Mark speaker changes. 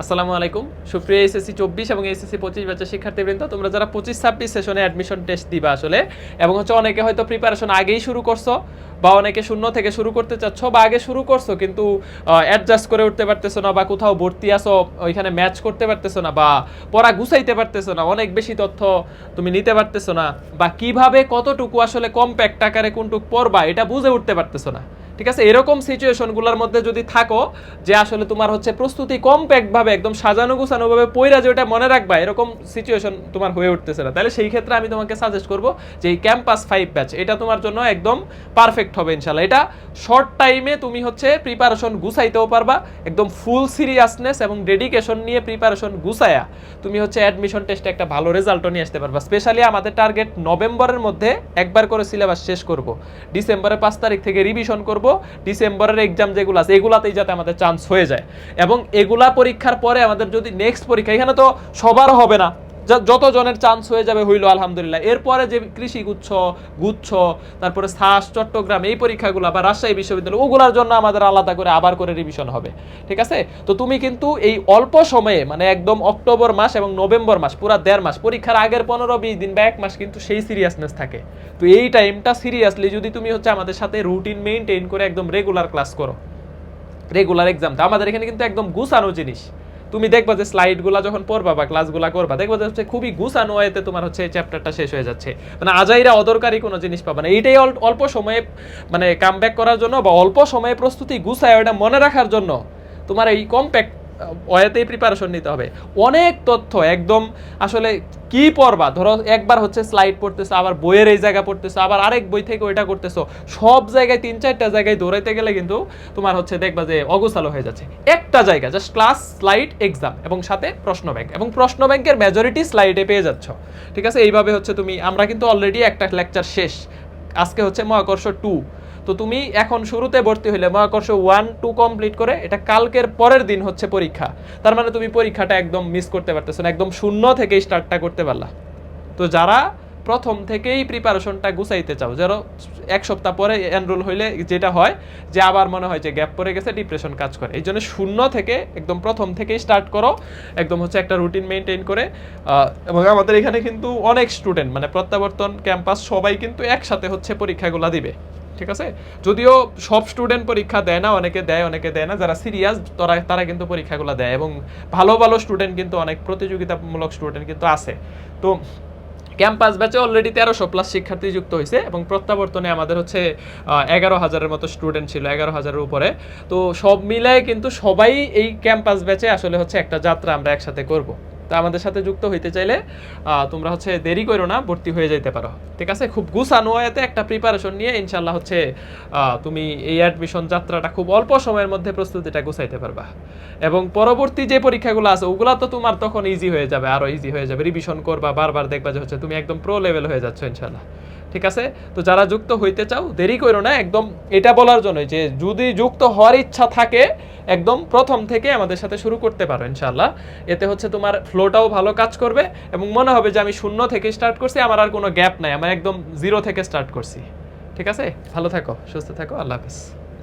Speaker 1: আসসালামু আলাইকুম। সুপ্রিয় এসএসসি চব্বিশ এবং এসএসসি পঁচিশ ব্যাচের শিক্ষার্থীবৃন্দ, তোমরা যারা পঁচিশ ছাব্বিশ সেশনে অ্যাডমিশন টেস্ট দিবা আসলে, এবং হচ্ছে অনেকে হয়তো প্রিপারেশন আগেই শুরু করছ, বা অনেকে শূন্য থেকে শুরু করতে চাচ্ছ, বা আগে শুরু করছ, কিন্তু অ্যাডজাস্ট করে উঠতে পারতেছো না, বা কোথাও ভর্তি আসো ওইখানে ম্যাচ করতে পারতেছো না, বা পড়া গুছাইতে পারতেছো না, অনেক বেশি তথ্য তুমি নিতে পারতেছো না, বা কীভাবে কতটুকু আসলে কম কম্প্যাক্ট আকারে কোনটুকু পড়বা, এটা বুঝে উঠতে পারতেছো না। ঠিক আছে? এরকম সিচুয়েশনগুলোর মধ্যে যদি থাকো যে আসলে তোমার হচ্ছে প্রস্তুতি কমপ্যাক্ট ভাবে একদম সাজানো গুছানোভাবে পইরা যে ওটা মনে রাখবা, এরকম সিচুয়েশন তোমার হয়ে উঠতেছে না। তাহলে সেই ক্ষেত্রে আমি তোমাকে সাজেস্ট করব যে এই ক্যাম্পাস ফাইভ ব্যাচ এটা তোমার জন্য একদম পারফেক্ট হবে ইনশাল্লাহ এটা শর্ট টাইমে তুমি হচ্ছে প্রিপারেশন গুছাইতেও পারবা, একদম ফুল সিরিয়াসনেস এবং ডেডিকেশন নিয়ে প্রিপারেশন গুছায়া তুমি হচ্ছে অ্যাডমিশন টেস্টে একটা ভালো রেজাল্টও নিয়ে আসতে পারবা। স্পেশালি আমাদের টার্গেট নভেম্বরের মধ্যে একবার করে সিলেবাস শেষ করব। ডিসেম্বরের পাঁচ তারিখ থেকে রিভিশন করব ডিসেম্বরের এক্সাম যেগুলো আছে, এগুলাতেই যাতে আমাদের চান্স হয়ে যায়। এবং এগুলা পরীক্ষার পরে আমাদের যদি নেক্সট পরীক্ষা, এখানে তো সবার হবে না। যত জনের চান্স হয়ে যাবে হইল আলহামদুলিল্লাহ। এরপরে যে কৃষি গুচ্ছ গুচ্ছ, তারপরে শ্বাস, চট্টগ্রাম, এই পরীক্ষাগুলো বা রাজশাহী বিশ্ববিদ্যালয়, ওগুলোর জন্য আমাদের আলাদা করে আবার করে রিভিশন হবে। ঠিক আছে? তো তুমি কিন্তু এই অল্প সময়ে মানে একদম অক্টোবর মাস এবং নভেম্বর মাস, পুরো দেড় মাস, পরীক্ষার আগের পনেরো বিশ দিন বা এক মাস কিন্তু সেই সিরিয়াসনেস থাকে। তো এই টাইমটা সিরিয়াসলি যদি তুমি হচ্ছে আমাদের সাথে রুটিন মেনটেন করে একদম রেগুলার ক্লাস করো। রেগুলার এক্সাম আমাদের এখানে কিন্তু একদম গুছানো জিনিস। তুমি দেখবা যে স্লাইডগুলো যখন পড়বা বা ক্লাসগুলো করবা, দেখবা যে হচ্ছে খুবই গুছানো হয়েতে তোমার হচ্ছে চ্যাপ্টারটা শেষ হয়ে যাচ্ছে। মানে আজাইরা অদরকারি কোনো জিনিস পাবা না। এইটাই অল- অল্প সময়ে মানে কাম করার জন্য বা অল্প সময়ে প্রস্তুতি গুছায় ওটা মনে রাখার জন্য তোমার এই কম্প্যাক্ট ওয়েতেই প্রিপারেশন নিতে হবে। অনেক তথ্য, একদম আসলে কি পড়বা? ধরো একবার হচ্ছে স্লাইড পড়তেছো, আবার বইয়ের এই জায়গা পড়তেছো, আবার আরেক বই থেকে ওইটা করতেছো। সব জায়গায়, তিন চারটা জায়গায় দৌড়াইতে গেলে কিন্তু তোমার হচ্ছে দেখবা যে অগোছালো হয়ে যাচ্ছে। একটা জায়গা জাস্ট ক্লাস স্লাইড এক্সাম এবং সাথে প্রশ্ন ব্যাংক এবং প্রশ্ন ব্যাংকের মেজরিটি স্লাইডে পেয়ে যাচ্ছ। ঠিক আছে? এইভাবে হচ্ছে তুমি, আমরা কিন্তু অলরেডি একটা লেকচার শেষ। আজকে হচ্ছে মহাকর্ষ টু তো তুমি এখন শুরুতে ভর্তি হইলে মহাকর্ষ ওয়ান টু কমপ্লিট করে এটা কালকের পরের দিন হচ্ছে পরীক্ষা। তার মানে তুমি পরীক্ষাটা একদম মিস করতে পারতেছো না, একদম শূন্য থেকেই স্টার্টটা করতে পারলা। তো যারা প্রথম থেকেই প্রিপারেশনটা গুছাইতে চাও, যারা এক সপ্তাহ পরে এনরোল হইলে যেটা হয় যে আবার মনে হয় যে গ্যাপ পড়ে গেছে ডিপ্রেশন কাজ করে। এই জন্য শূন্য থেকে একদম প্রথম থেকেই স্টার্ট করো, একদম হচ্ছে একটা রুটিন মেনটেন করে এবং আমাদের এখানে কিন্তু অনেক স্টুডেন্ট মানে প্রত্যাবর্তন ক্যাম্পাস সবাই কিন্তু একসাথে হচ্ছে পরীক্ষাগুলো দিবে। ঠিক আছে? যদিও সব স্টুডেন্ট পরীক্ষা দেয় না, অনেকে দেয় অনেকে দেয় না। যারা সিরিয়াস তারা তারা কিন্তু পরীক্ষাগুলো দেয় এবং ভালো ভালো স্টুডেন্ট কিন্তু অনেক প্রতিযোগিতামূলক স্টুডেন্ট কিন্তু আছে। তো ক্যাম্পাস ব্যাচে অলরেডি তেরোশো প্লাস শিক্ষার্থী যুক্ত হয়েছে এবং প্রত্যাবর্তনে আমাদের হচ্ছে এগারো হাজারের মতো স্টুডেন্ট ছিল, এগারো হাজারের উপরে। তো সব মিলায় কিন্তু সবাই এই ক্যাম্পাস ব্যাচে আসলে হচ্ছে একটা যাত্রা আমরা একসাথে করব। তা আমাদের সাথে যুক্ত হইতে চাইলে তোমরা হচ্ছে দেরি করো না, ভর্তি হয়ে যাইতে পারো। ঠিক আছে? খুব গুছানো এতে একটা প্রিপারেশন নিয়ে ইনশাল্লাহ হচ্ছে তুমি এই অ্যাডমিশন যাত্রাটা খুব অল্প সময়ের মধ্যে প্রস্তুতিটা গুছাইতে পারবা। এবং পরবর্তী যে পরীক্ষাগুলো আছে, ওগুলা তো তোমার তখন ইজি হয়ে যাবে আরও ইজি হয়ে যাবে। রিভিশন করবা, বারবার দেখবা যে হচ্ছে তুমি একদম প্রো লেভেল হয়ে যাচ্ছ ইনশাল্লাহ ঠিক আছে? তো যারা যুক্ত হইতে চাও, দেরি করো না, একদম এটা বলার জন্য যে যদি যুক্ত হওয়ার ইচ্ছা থাকে, একদম প্রথম থেকে আমাদের সাথে শুরু করতে পারো ইনশাল্লাহ এতে হচ্ছে তোমার ফ্লোটাও ভালো কাজ করবে এবং মনে হবে যে আমি শূন্য থেকে স্টার্ট করছি, আমার আর কোনো গ্যাপ নাই আমার একদম জিরো থেকে স্টার্ট করছি। ঠিক আছে? ভালো থাকো, সুস্থ থাকো, আল্লাহ হাফিজ।